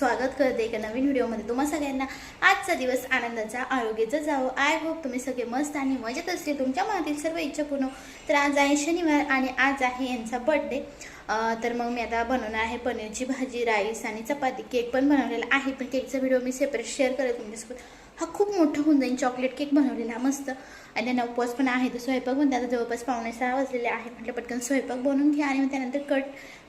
स्वागत करते एका नवीन व्हिडिओमध्ये. तुम्हा सगळ्यांना आजचा दिवस आनंदाचा आरोग्याचा जावं. आय होप तुम्ही सगळे मस्त आणि मजेत असतील तुमच्या मनातील सर्व इच्छा पूर्ण तर आज आहे शनिवार आणि आज आहे यांचा बर्थडे तर मग मी आता बनवणार आहे पनीरची भाजी राईस आणि चपाती. केक पण बनवलेला आहे पण केकचा व्हिडिओ मी सेपरेट शेअर करेल तुमच्यासोबत हा खूप मोठा होऊन जाईल. चॉकलेट केक बनवलेला मस्त. आणि त्यांना उपवास पण आहे. तर स्वयंपाक पण आता जवळपास पावणे सहा वाजलेले आहे. म्हटलं पटकन स्वयंपाक बनवून घ्या आणि मग त्यानंतर कट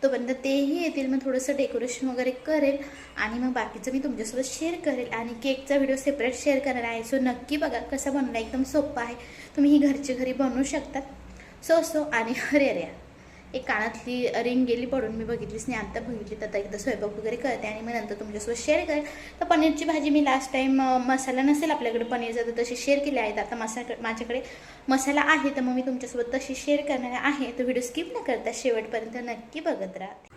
तोपर्यंत तेही येतील. मग थोडंसं डेकोरेशन वगैरे करेल. आणि मग बाकीचं मी तुमच्यासोबत शेअर करेल. आणि केकचा व्हिडिओ सेपरेट शेअर करणार आहे. सो नक्की बघा कसा बनवला. एकदम सोपा आहे. तुम्ही ही घरच्या घरी बनवू शकतात सो सो आणि अरे अरे. एक कानातली रिंग गेली पडून मी बघितलीच नाही आता बघितली तर आता एकदा स्वयंपाक वगैरे करते आणि मग नंतर तुमच्यासोबत शेअर करेल तर पनीरची भाजी मी लास्ट टाईम मसाला नसेल आपल्याकडे पनीरचा तर तशी शेअर केली आहेत आता मसा माझ्याकडे मसाला आहे तर मग मी तुमच्यासोबत तशी शेअर करणार आहे. तर व्हिडिओ स्किप न करता शेवटपर्यंत नक्की बघत राहते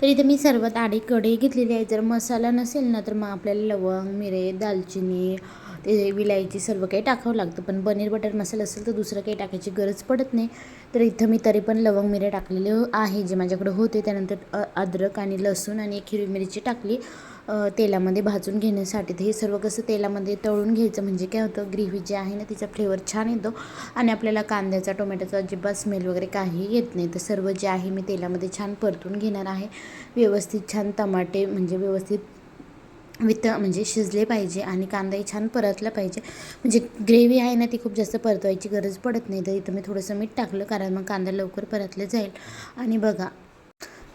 तर इथे मी सर्वात आडी कढई घेतलेली आहे. जर मसाला नसेल ना तर मग आपल्याला लवंग मिरे दालचिनी ते विलायची सर्व काही टाकावं लागतं. पण पनीर बटर मसाला असेल तर दुसरं काही टाकायची गरज पडत नाही. तर इथं मी तरी पण लवंग मिरे टाकलेले आहे जे माझ्याकडे होते. त्यानंतर अद्रक आणि लसूण आणि एक हिरवी मिरची टाकली. तेलामध्ये भाजून घेण्यासाठी. तर हे सर्व कसं तेलामध्ये तळून घ्यायचं म्हणजे काय होतं? ग्रेव्ही जी आहे ना तिचा फ्लेवर छान येतो. आणि आपल्याला कांद्याचा टोमॅटोचा अजिबात स्मेल वगैरे काही येत नाही. तर सर्व जे आहे मी तेलामध्ये छान परतून घेणार आहे. व्यवस्थित छान टमाटे म्हणजे व्यवस्थित वित म्हणजे शिजले पाहिजे आणि कांदाही छान परतला पाहिजे. म्हणजे ग्रेव्ही आहे ना ती खूप जास्त परतवायची गरज पडत नाही. तर इथं मी थोडंसं मीठ टाकलं कारण मग कांदा लवकर परतले जाईल. आणि बघा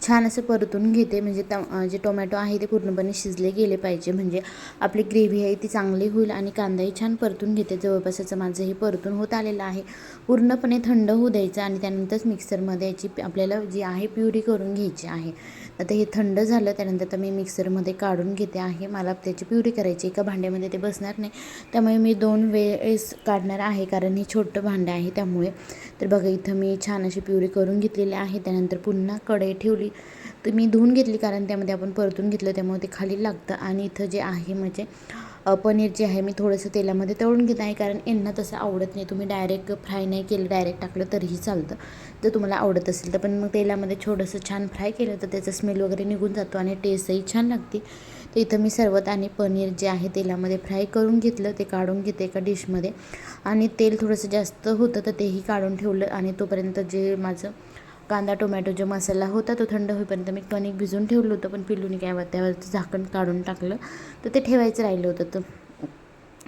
छान असं परतून घेते. म्हणजे त जे टोमॅटो आहे ते पूर्णपणे शिजले गेले पाहिजे. म्हणजे आपली ग्रेव्ही आहे ती चांगली होईल आणि कांदाही छान परतून घेते. जवळपास याचं माझं हे परतून होत आलेलं आहे. पूर्णपणे थंड होऊ द्यायचं आणि त्यानंतरच मिक्सरमध्ये याची आपल्याला जी आहे प्युरी करून घ्यायची आहे. आता हे थंड झालं त्यानंतर तर मी मिक्सरमध्ये काढून घेते आहे. मला त्याची प्युरी करायची एका भांड्यामध्ये ते बसणार नाही. त्यामुळे मी दोन वेळेस काढणार आहे कारण हे छोटं भांडं आहे त्यामुळे. तर बघा इथं मी छान अशी प्युरी करून घेतलेली आहे. त्यानंतर पुन्हा कढई ठेवली. तर मी धुवून घेतली कारण त्यामध्ये आपण परतून घेतलं त्यामुळे ते खाली लागतं. आणि इथं जे आहे म्हणजे पनीर जे आहे मी थोडंसं तेलामध्ये तळून घेत आहे. कारण यांना तसं आवडत नाही. तुम्ही डायरेक्ट फ्राय नाही केलं डायरेक्ट टाकलं तरीही चालतं. जर तुम्हाला आवडत असेल तर. पण मग तेलामध्ये थोडंसं छान फ्राय केलं तर त्याचा स्मेल वगैरे निघून जातो आणि टेस्टही छान लागते. तर इथं मी सर्वात आणि पनीर जे आहे तेलामध्ये फ्राय करून घेतलं. ते काढून घेते एका डिशमध्ये आणि तेल थोडंसं जास्त होतं तर तेही काढून ठेवलं. आणि तोपर्यंत जे माझं कांदा टोमॅटो जो मसाला होता तो थंड होईपर्यंत मी कणिक भिजून ठेवलं होतं पण पिल्लूने काय त्यावरचं झाकण काढून टाकलं. तर ते ठेवायचं राहिलं होतं तर.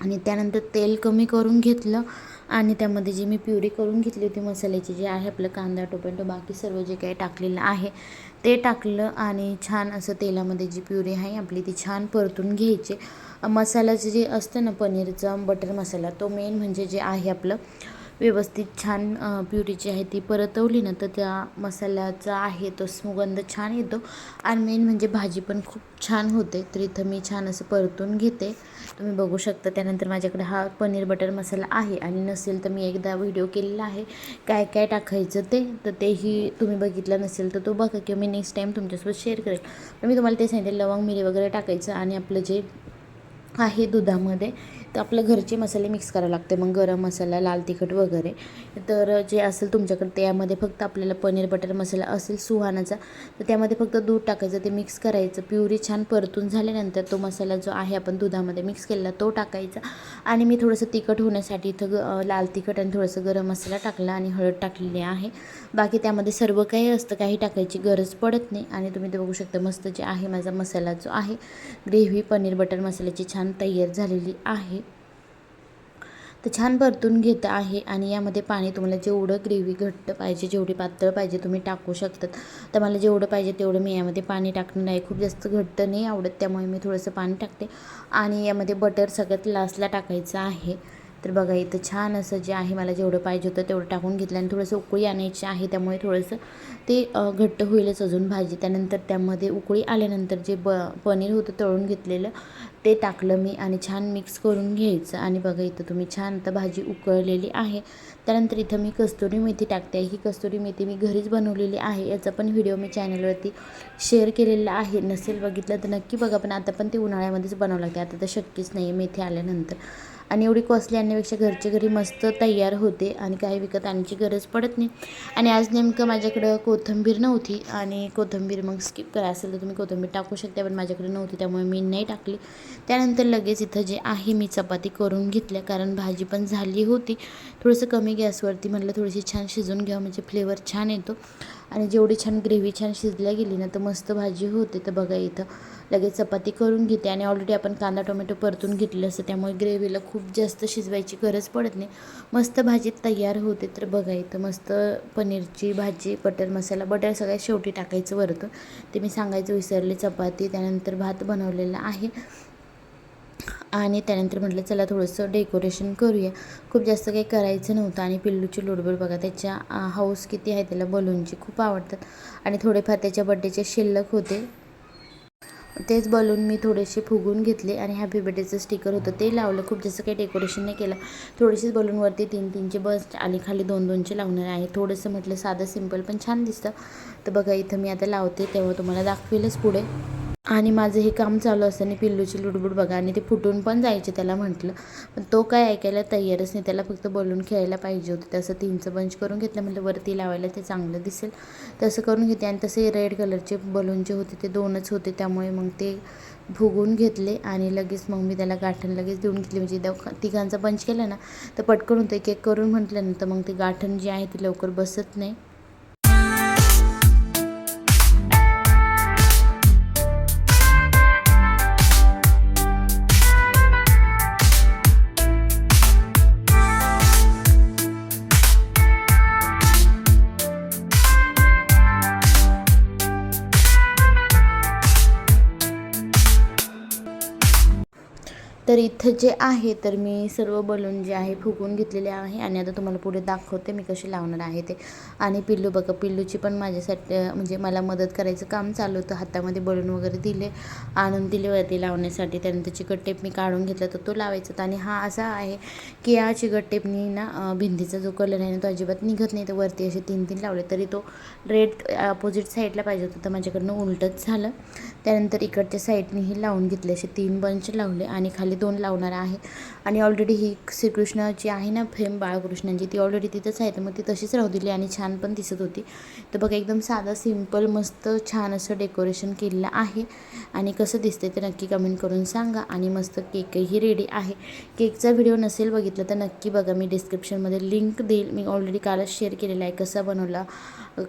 आणि त्यानंतर तेल कमी करून घेतलं आणि त्यामध्ये जी मी प्युरी करून घेतली होती मसाल्याची जी आहे आपलं कांदा टोमॅटो बाकी सर्व जे काही टाकलेलं आहे ते टाकलं आणि छान असं तेलामध्ये जी प्युरी आहे आपली ती छान परतून घ्यायची. मसाल्याचं जे असतं ना पनीरचा बटर मसाला तो मेन म्हणजे जे आहे आपलं व्यवस्थित छान अ, प्युरी जी आहे ती परतवली ना तर त्या मसाल्याचा आहे तो सुगंध छान येतो. आणि मेन म्हणजे भाजी पण खूप छान होते तर इथं मी छान असं परतून घेते. तुम्ही बघू शकता त्यानंतर माझ्याकडे हा पनीर बटर मसाला आहे. आणि नसेल तर मी एकदा व्हिडिओ केलेला आहे काय काय टाकायचं ते तर तेही तुम्ही बघितलं नसेल तर तो बघा किंवा मी नेक्स्ट टाईम तुमच्यासोबत शेअर करेल. पण मी तुम्हाला ते सांगितलं लवंग मिरी वगैरे टाकायचं. आणि आपलं जे आहे दुधामध्ये तर आपलं घरचे मसाले मिक्स करावे लागते. मग गरम मसाला लाल तिखट वगैरे. तर जे असेल तुमच्याकडे त्यामध्ये फक्त आपल्याला पनीर बटर मसाला असेल सुहानाचा तर त्यामध्ये फक्त दूध टाकायचं ते मिक्स करायचं. प्युरी छान परतून झाल्यानंतर तो मसाला जो आहे आपण दुधामध्ये मिक्स केलेला तो टाकायचा. आणि मी थोडंसं तिखट होण्यासाठी इथं ग लाल तिखट आणि थोडंसं गरम मसाला टाकला आणि हळद टाकलेली आहे. बाकी त्यामध्ये सर्व काही असतं काही टाकायची गरज पडत नाही. आणि तुम्ही ते बघू शकता मस्त जे आहे माझा मसाला जो आहे ग्रेव्ही पनीर बटर मसाल्याची छान तयार झालेली आहे. तर छान परतून घेत आहे आणि यामध्ये पाणी तुम्हाला जेवढं ग्रेव्ही घट्ट पाहिजे जेवढी पातळ पाहिजे तुम्ही टाकू शकतात. तर मला जेवढं पाहिजे तेवढं मी यामध्ये पाणी टाकणार आहे खूप जास्त घट्ट नाही आवडत त्यामुळे मी थोडंसं पाणी टाकते. आणि यामध्ये बटर सगळ्यात लास्टला टाकायचं आहे. तर बघा इथं छान असं जे आहे मला जेवढं पाहिजे होतं तेवढं टाकून घेतलं आणि थोडंसं उकळी आणायची आहे त्यामुळे थोडंसं ते घट्ट होईलच अजून भाजी. त्यानंतर त्यामध्ये उकळी आल्यानंतर जे ब पनीर होतं तळून घेतलेलं ते टाकलं मी आणि छान मिक्स करून घ्यायचं. आणि बघा इथं तुम्ही छान आता भाजी उकळलेली आहे. त्यानंतर इथं मी कस्तुरी मेथी टाकते. ही कस्तुरी मेथी मी घरीच बनवलेली आहे. याचा पण व्हिडिओ मी चॅनलवरती शेअर केलेला आहे. नसेल बघितलं तर नक्की बघा. पण आता पण ते उन्हाळ्यामध्येच बनवावं लागते. आता तर शक्यच नाही मेथी आल्यानंतर. आणि एवढी कॉस्टली आणण्यापेक्षा घरच्या घरी मस्त तयार होते आणि काही विकत आणण्याची गरज पडत नाही. आणि आज नेमकं माझ्याकडं कोथिंबीर नव्हती आणि कोथिंबीर मग स्किप करा असेल तर तुम्ही कोथिंबीर टाकू शकता पण माझ्याकडे नव्हती त्यामुळे मी नाही टाकली. त्यानंतर लगेच इथं जे आहे मी चपाती करून घेतल्या कारण भाजी पण झाली होती. थोडंसं कमी गॅसवरती म्हटलं थोडीशी छान शिजवून घ्या म्हणजे फ्लेवर छान येतो. आणि जेवढी छान ग्रेव्ही छान शिजल्या गेली ना तर मस्त भाजी होते. तर बघा इथं लगेच चपाती करून घेते. आणि ऑलरेडी आपण कांदा टोमॅटो परतून घेतलं असतं त्यामुळे ग्रेव्हीला खूप जास्त शिजवायची गरज पडत नाही. मस्त भाजी तयार होते. तर बघा इथं मस्त पनीरची भाजी बटर मसाला बटर सगळ्यात शेवटी टाकायचं वरतं. ते मी सांगायचं विसरले चपाती त्यानंतर भात बनवलेला आहे. आणि त्यानंतर म्हटलं चला थोडंसं डेकोरेशन करूया. खूप जास्त काही करायचं नव्हतं आणि पिल्लूची लोडबोड बघा त्याच्या हाऊस किती आहे त्याला बलूनची खूप आवडतात. आणि थोडेफार त्याच्या बड्डेचे शिल्लक होते. तेच बलून मी थोडेसे फुगून घेतले आणि हॅपी बर्थडेचं स्टिकर होतं. ते लावलं. खूप जास्त काही डेकोरेशन नाही केलं. थोडेसेच बलूनवरती तीन तीनचे बस आणि खाली दोन दोनचे लावणार आहे. थोडंसं म्हटलं साधं सिंपल पण छान दिसतं. तर बघा इथं मी आता लावते तेव्हा तुम्हाला दाखवेलच पुढे. आणि माझं हे काम चालू असताना पिल्लूची लुडबुड बघा आणि ते फुटून पण जायचे त्याला म्हटलं. पण तो काय ऐकायला तयारच नाही त्याला फक्त बोलून खेळायला पाहिजे होतं. तसं तीनचं बंच करून घेतलं म्हटलं वरती लावायला ते चांगलं दिसेल. तसं करून घेते आणि तसे रेड कलरचे बलून जे होते ते दोनच होते त्यामुळे मग ते फुगून घेतले आणि लगेच मग मी त्याला गाठण लगेच देऊन घेतली. म्हणजे त्या तिघांचा बंच केला ना तर पटकन होतं एक एक करून म्हटलं ना तर मग ते गाठण जी आहे ती लवकर बसत नाही. तर इथं जे आहे तर मी सर्व बलून जे आहे फुगून घेतलेले आहे आणि आता तुम्हाला पुढे दाखवते मी कशी लावणार आहे ते. आणि पिल्लू बघा पिल्लूची पण माझ्यासाठी म्हणजे मला मदत करायचं काम चालू होतं. हातामध्ये बलून वगैरे दिले आणून दिले वरती लावण्यासाठी. त्यानंतर चिकट टेप मी काढून घेतला तर तो लावायचा. आणि हा असा आहे की या चिकट टेपनी ना भिंतीचा जो कलर आहे ना तो अजिबात निघत नाही. तर वरती असे तीन तीन लावले तरी तो रेड अपोजिट साईडला पाहिजे होता. तर माझ्याकडनं उलटच झालं. त्यानंतर इकडच्या साईडनेही लावून घेतले असे तीन बंच लावले आणि खाली दोन लावणार आहे आणि ऑलरेडी ही श्रीकृष्णाची आहे ना फेम बाळकृष्णांची ती ऑलरेडी तिथंच आहे. तर मग ती तशीच राहू दिली आणि छान पण दिसत होती. तर बघा एकदम साधा सिंपल मस्त छान असं डेकोरेशन केलेलं आहे. आणि कसं दिसतंय ते नक्की कमेंट करून सांगा. आणि मस्त केकही रेडी आहे. केकचा व्हिडिओ नसेल बघितला तर नक्की बघा. मी डिस्क्रिप्शनमध्ये लिंक देईल. मी ऑलरेडी कालच शेअर केलेला आहे. कसा बनवला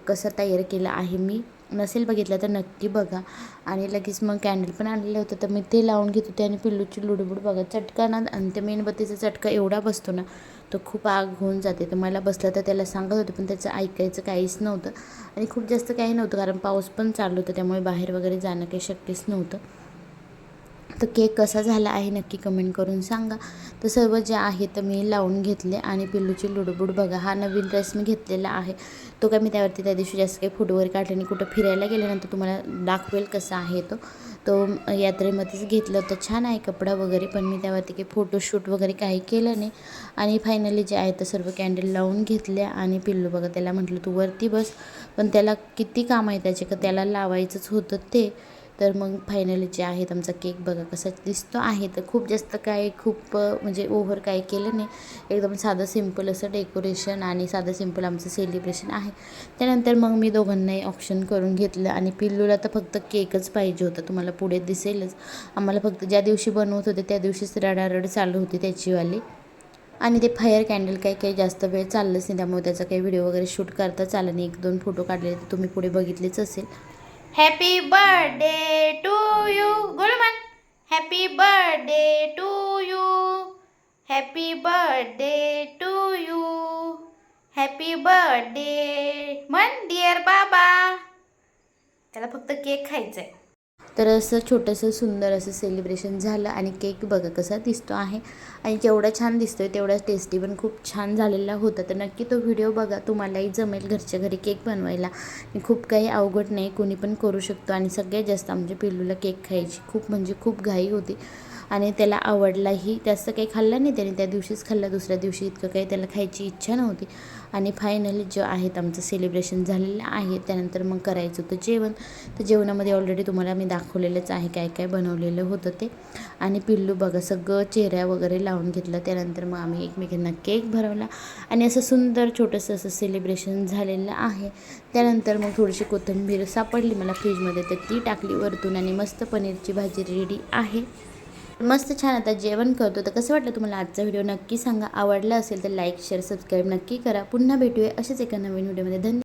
कसा तयार केला आहे मी. नसेल बघितलं तर नक्की बघा. आणि लगेच मग कॅन्डल पण आणलेलं होतं तर मी ते लावून घेत होते आणि पिल्लूची लुडबुड बघा चटका ना आणि ते मेणबत्तीचा चटका एवढा बसतो ना तो खूप आग होऊन जाते. तर मला बसलं तर त्याला सांगत होते पण त्याचं ऐकायचं काहीच नव्हतं. आणि खूप जास्त काही नव्हतं कारण पाऊस पण चालू होता त्यामुळे बाहेर वगैरे जाणं काही शक्यच नव्हतं. तर केक कसा झाला आहे नक्की कमेंट करून सांगा. तर सर्व जे आहे तर मी लावून घेतले आणि पिल्लूची लुडबुड बघा हा नवीन ड्रेस मी घेतलेला आहे. तो काय मी त्यावरती त्या दिवशी जास्त काही फोटो वगैरे काढले आणि कुठं फिरायला गेल्यानंतर तुम्हाला दाखवेल कसा आहे तो. तो यात्रेमध्येच घेतलं होतं. छान आहे कपडा वगैरे पण मी त्यावरती काही फोटोशूट वगैरे काही केलं नाही. आणि फायनली जे आहे तर सर्व कॅन्डल लावून घेतल्या आणि पिल्लू बघा त्याला म्हटलं तू वरती बस. पण त्याला किती काम आहे त्याचे का त्याला लावायचंच होतं ते. तर मग फायनली जे आहेत आमचा केक बघा कसा दिसतो आहे. तर खूप जास्त काय खूप म्हणजे ओव्हर काय केलं नाही. एकदम साधं सिंपल असं डेकोरेशन आणि साधं सिंपल आमचं सेलिब्रेशन आहे. त्यानंतर मग मी दोघांनाही ऑप्शन करून घेतलं आणि पिल्लूला तर फक्त केकच पाहिजे होता. तुम्हाला पुढे दिसेलच. आम्हाला फक्त ज्या दिवशी बनवत होते त्या दिवशीच रडारड चालू होती त्याचीवाली. आणि ते फायर कॅन्डल काही काही जास्त वेळ चाललंच नाही. त्यामुळे त्याचा काही व्हिडिओ वगैरे शूट करता चाललं नाही. एक दोन फोटो काढले तर तुम्ही पुढे बघितलेच असेल. Happy birthday to you गोलमान happy birthday to you happy birthday to you happy birthday मन डिअर बाबा त्याला फक्त केक खायचा आहे तर असं छोटंसं सुंदर असं सेलिब्रेशन झालं आणि केक बघा कसा दिसतो आहे. आणि जेवढा छान दिसतो आहे तेवढा टेस्टी पण खूप छान झालेला होता. तर नक्की तो व्हिडिओ बघा तुम्हालाही जमेल घरच्या घरी केक बनवायला. खूप काही अवघड नाही कोणी पण करू शकतो. आणि सगळ्यात जास्त आमच्या पिल्लूला केक खायची खूप म्हणजे खूप घाई होती. आणि त्याला आवडलाही. जास्त काही खाल्ला नाही त्याने. त्या दिवशीच खाल्ला दुसऱ्या दिवशी इतकं काही त्याला खायची इच्छा नव्हती. आणि फायनली जे आहेत आमचं सेलिब्रेशन झालेलं आहे. त्यानंतर मग करायचं होतं जेवण. तर जेवणामध्ये ऑलरेडी तुम्हाला मी दाखवलेलंच आहे काय काय बनवलेलं होतं ते. आणि पिल्लू बघा सगळं चेहऱ्या वगैरे लावून घेतलं. त्यानंतर मग आम्ही एकमेकांना केक भरवला. आणि असं सुंदर छोटंसं असं सेलिब्रेशन झालेलं आहे. त्यानंतर मग थोडीशी कोथिंबीर सापडली मला फ्रीजमध्ये तर ती टाकली वरतून आणि मस्त पनीरची भाजी रेडी आहे. मस्त छान आता जेवण करतो. तर कसं वाटलं तुम्हाला आजचा व्हिडिओ? नक्की सांगा. आवडला असेल तर लाईक शेअर सबस्क्राईब नक्की करा. पुन्हा भेटूया असेच एका नवीन व्हिडिओमध्ये. धन्यवाद.